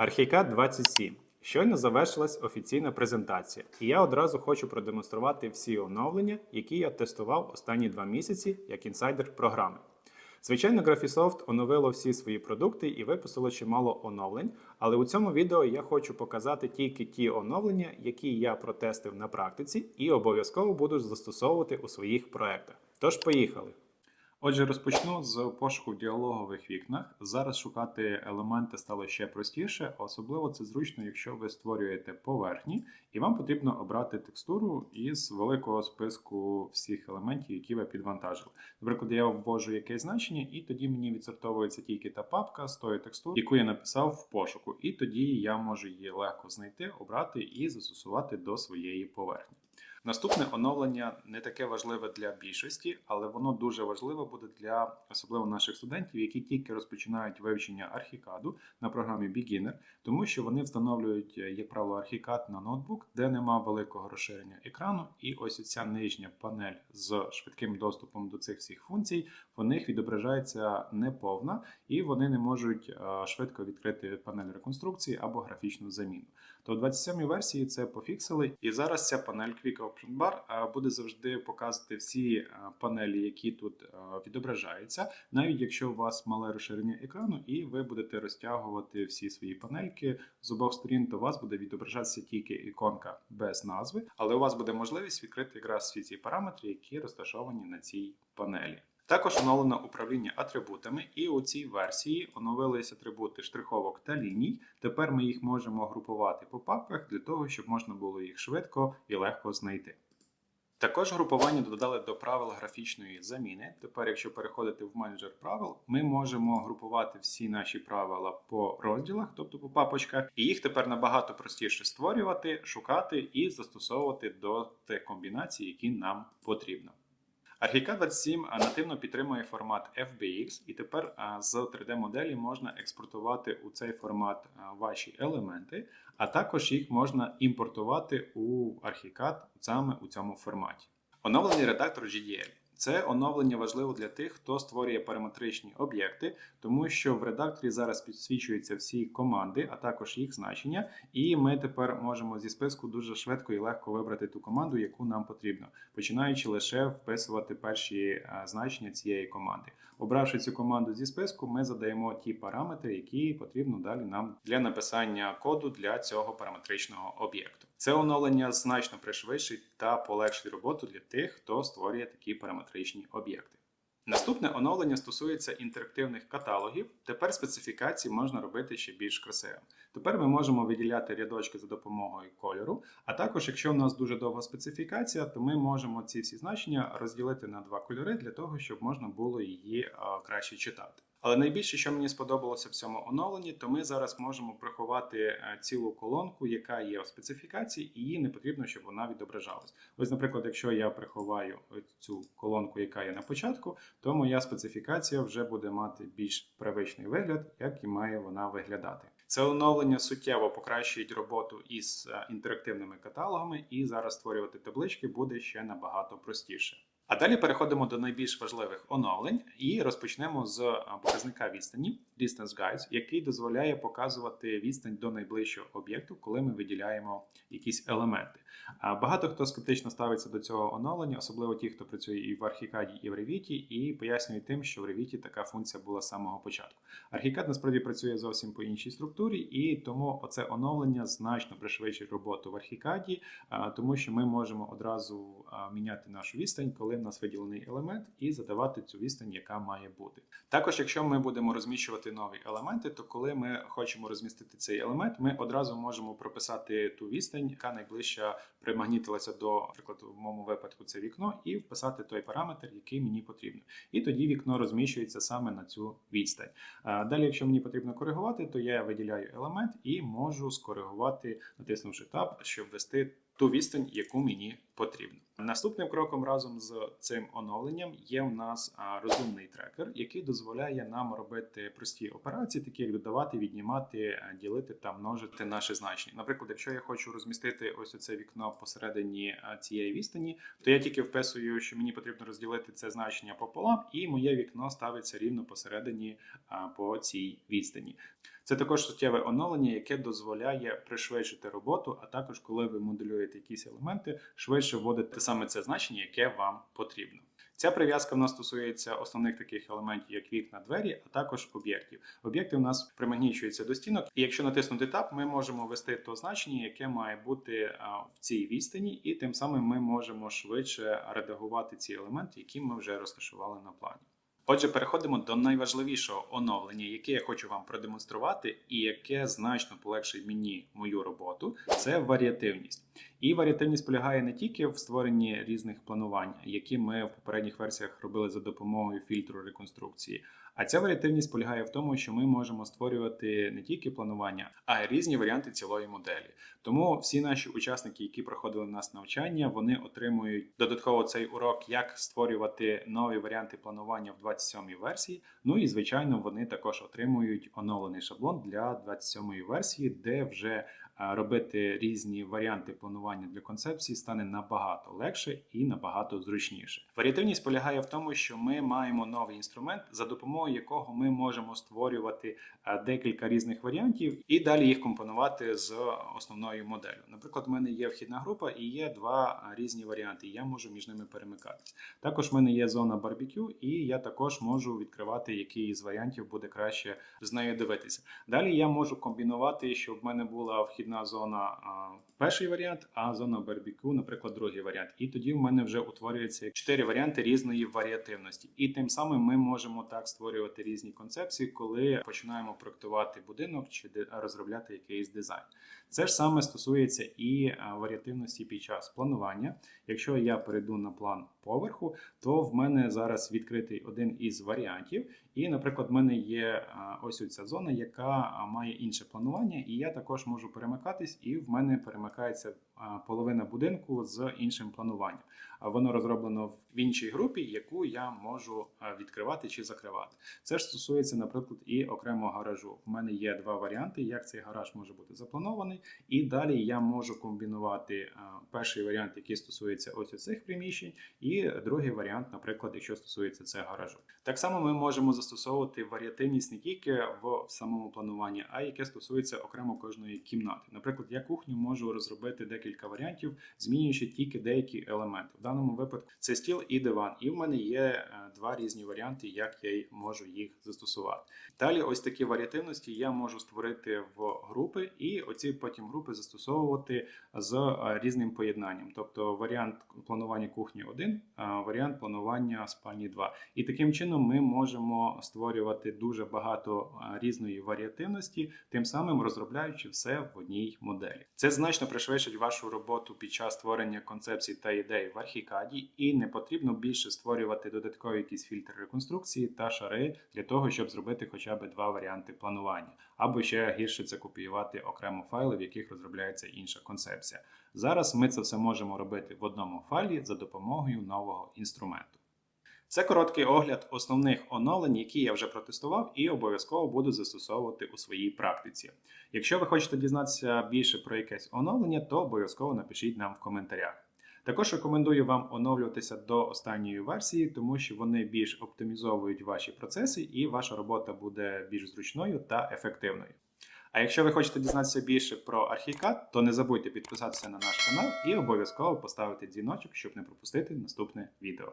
Архікад 27. Щойно завершилась офіційна презентація, і я одразу хочу продемонструвати всі оновлення, які я тестував останні два місяці як інсайдер програми. Звичайно, Graphisoft оновило всі свої продукти і випустило чимало оновлень, але у цьому відео я хочу показати тільки ті оновлення, які я протестив на практиці, і обов'язково буду застосовувати у своїх проектах. Тож, поїхали! Отже, розпочну з пошуку в діалогових вікнах. Зараз шукати елементи стало ще простіше, особливо це зручно, якщо ви створюєте поверхні, і вам потрібно обрати текстуру із великого списку всіх елементів, які ви підвантажили. Наприклад, я ввожу якесь значення, і тоді мені відсортовується тільки та папка з тою текстурою, яку я написав в пошуку. І тоді я можу її легко знайти, обрати і застосувати до своєї поверхні. Наступне оновлення не таке важливе для більшості, але воно дуже важливе буде для особливо наших студентів, які тільки розпочинають вивчення архікаду на програмі Beginner, тому що вони встановлюють, е, як правило, архікад на ноутбук, де нема великого розширення екрану, і ось ця нижня панель з швидким доступом до цих всіх функцій, в них відображається неповна, і вони не можуть е, швидко відкрити панель реконструкції або графічну заміну. То в 27-й версії це пофіксили, і зараз ця панель Quick Option Bar буде завжди показувати всі е, панелі, які тут е, відображаються, навіть якщо у вас мале розширення екрану, і ви будете розтягувати всі свої панельки з обох сторін, то у вас буде відображатися тільки іконка без назви, але у вас буде можливість відкрити якраз всі ці параметри, які розташовані на цій панелі. Також оновлено управління атрибутами, і у цій версії оновились атрибути штриховок та ліній. Тепер ми їх можемо групувати по папках для того, щоб можна було їх швидко і легко знайти. Також групування додали до правил графічної заміни. Тепер, якщо переходити в менеджер правил, ми можемо групувати всі наші правила по розділах, тобто по папочках, і їх тепер набагато простіше створювати, шукати і застосовувати до тих комбінацій, які нам потрібно. Archicad 27 нативно підтримує формат FBX, і тепер з 3D-моделі можна експортувати у цей формат ваші елементи, а також їх можна імпортувати у Archicad саме у цьому форматі. Оновлений редактор GDL. Це оновлення важливо для тих, хто створює параметричні об'єкти, тому що в редакторі зараз підсвічуються всі команди, а також їх значення, і ми тепер можемо зі списку дуже швидко і легко вибрати ту команду, яку нам потрібно, починаючи лише вписувати перші е, значення цієї команди. Обравши цю команду зі списку, ми задаємо ті параметри, які потрібно далі нам для написання коду для цього параметричного об'єкту. Це оновлення значно пришвидшить та полегшить роботу для тих, хто створює такі параметричні об'єкти. Наступне оновлення стосується інтерактивних каталогів. Тепер специфікації можна робити ще більш красивим. Тепер ми можемо виділяти рядочки за допомогою кольору. А також, якщо в нас дуже довга специфікація, то ми можемо ці всі значення розділити на два кольори для того, щоб можна було її краще читати. Але найбільше, що мені сподобалося в цьому оновленні, то ми зараз можемо приховати е, цілу колонку, яка є в специфікації, і їй не потрібно, щоб вона відображалась. Ось, наприклад, якщо я приховаю цю колонку, яка є на початку, то моя специфікація вже буде мати більш привичний вигляд, як і має вона виглядати. Це оновлення суттєво покращують роботу із е, інтерактивними каталогами, і зараз створювати таблички буде ще набагато простіше. А далі переходимо до найбільш важливих оновлень і розпочнемо з е, показника відстані Distance Guides, який дозволяє показувати відстань до найближчого об'єкту, коли ми виділяємо якісь елементи. Багато хто скептично ставиться до цього оновлення, особливо ті, хто працює і в Archicad, і в Revit, і пояснює тим, що в Revit така функція була з самого початку. Archicad насправді працює зовсім по іншій структурі, і тому оце оновлення значно пришвидшить роботу в Archicad, а, тому що ми можемо одразу міняти нашу відстань, коли в нас виділений елемент, і задавати цю відстань, яка має бути. Також, якщо ми будемо розміщувати нові елементи, то коли ми хочемо розмістити цей елемент, ми одразу можемо прописати ту відстань, яка найближча примагнітилася до, наприклад, в моєму випадку це вікно, і вписати той параметр, який мені потрібен. І тоді вікно розміщується саме на цю відстань. Далі, якщо мені потрібно коригувати, то я виділяю елемент і можу скоригувати, натиснувши Tab, щоб ввести ту відстань, яку мені потрібно. Наступним кроком разом з цим оновленням є в нас розумний трекер, який дозволяє нам робити прості операції, такі як додавати, віднімати, ділити та множити наші значення. Наприклад, якщо я хочу розмістити ось оце вікно посередині цієї відстані, то я тільки вписую, що мені потрібно розділити це значення пополам, і моє вікно ставиться рівно посередині по цій відстані. Це також суттєве оновлення, яке дозволяє пришвидшити роботу, а також, коли ви моделюєте якісь елементи, швидше вводити саме це значення, яке вам потрібно. Ця прив'язка в нас стосується основних таких елементів, як вікна, двері, а також об'єктів. Об'єкти у нас примагнічуються до стінок, і якщо натиснути Tab, ми можемо ввести то значення, яке має бути в цій відстані, і тим самим ми можемо швидше редагувати ці елементи, які ми вже розташували на плані. Отже, переходимо до найважливішого оновлення, яке я хочу вам продемонструвати, і яке значно полегшить мені мою роботу. Це варіативність. І варіативність полягає не тільки в створенні різних планувань, які ми в попередніх версіях робили за допомогою фільтру реконструкції. А ця варіативність полягає в тому, що ми можемо створювати не тільки планування, а й різні варіанти цілої моделі. Тому всі наші учасники, які проходили в нас навчання, вони отримують додатково цей урок, як створювати нові варіанти планування в 27-й версії. Ну і звичайно, вони також отримують оновлений шаблон для 27-ї версії, де вже робити різні варіанти планування для концепції стане набагато легше і набагато зручніше. Варіативність полягає в тому, що ми маємо новий інструмент, за допомогою якого ми можемо створювати декілька різних варіантів і далі їх компонувати з основною моделлю. Наприклад, в мене є вхідна група і є два різні варіанти. Я можу між ними перемикатись. Також в мене є зона барбекю, і я також можу відкривати, який з варіантів буде краще з нею дивитися. Далі я можу комбінувати, щоб в мене була вхідна зона а, перший варіант, а зона барбекю, наприклад, другий варіант. І тоді в мене вже утворюється чотири варіанти різної варіативності. І тим самим ми можемо так створювати різні концепції, коли починаємо проектувати будинок чи розробляти якийсь дизайн. Це ж саме стосується і варіативності під час планування. Якщо я перейду на план поверху, то в мене зараз відкритий один із варіантів. І, наприклад, в мене є ось ця зона, яка має інше планування, і я також можу перемикатись, і в мене перемикається а, половина будинку з іншим плануванням. Воно розроблено в іншій групі, яку я можу відкривати чи закривати. Це ж стосується, наприклад, і окремого гаражу. В мене є два варіанти, як цей гараж може бути запланований, і далі я можу комбінувати перший варіант, який стосується ось цих приміщень, і другий варіант, наприклад, якщо стосується це гаражу. Так само ми можемо застосовувати варіативність не тільки в самому плануванні, а яке стосується окремо кожної кімнати. Наприклад, я кухню можу розробити декілька варіантів, змінюючи тільки деякі елементи. В даному випадку це стіл і диван, і в мене є е, два різні варіанти, як я можу їх застосувати. Далі, ось такі варіативності я можу створити в групи, і оці потім групи застосовувати з е, різним поєднанням. Тобто варіант планування кухні 1, варіант планування спальні 2. І таким чином ми можемо створювати дуже багато різної варіативності, тим самим розробляючи все в одній моделі. Це значно пришвидшить вашу роботу під час створення концепцій та ідей в архікаді, і не потрібно більше створювати додаткові якісь фільтри реконструкції та шари для того, щоб зробити хоча б два варіанти планування, або ще гірше це копіювати окремо файли, в яких розробляється інша концепція. Зараз ми це все можемо робити в одному файлі за допомогою нового інструменту. Це короткий огляд основних оновлень, які я вже протестував і обов'язково буду застосовувати у своїй практиці. Якщо ви хочете дізнатися більше про якесь оновлення, то обов'язково напишіть нам в коментарях. Також рекомендую вам оновлюватися до останньої версії, тому що вони більш оптимізовують ваші процеси і ваша робота буде більш зручною та ефективною. А якщо ви хочете дізнатися більше про архікад, то не забудьте підписатися на наш канал і обов'язково поставити дзвіночок, щоб не пропустити наступне відео.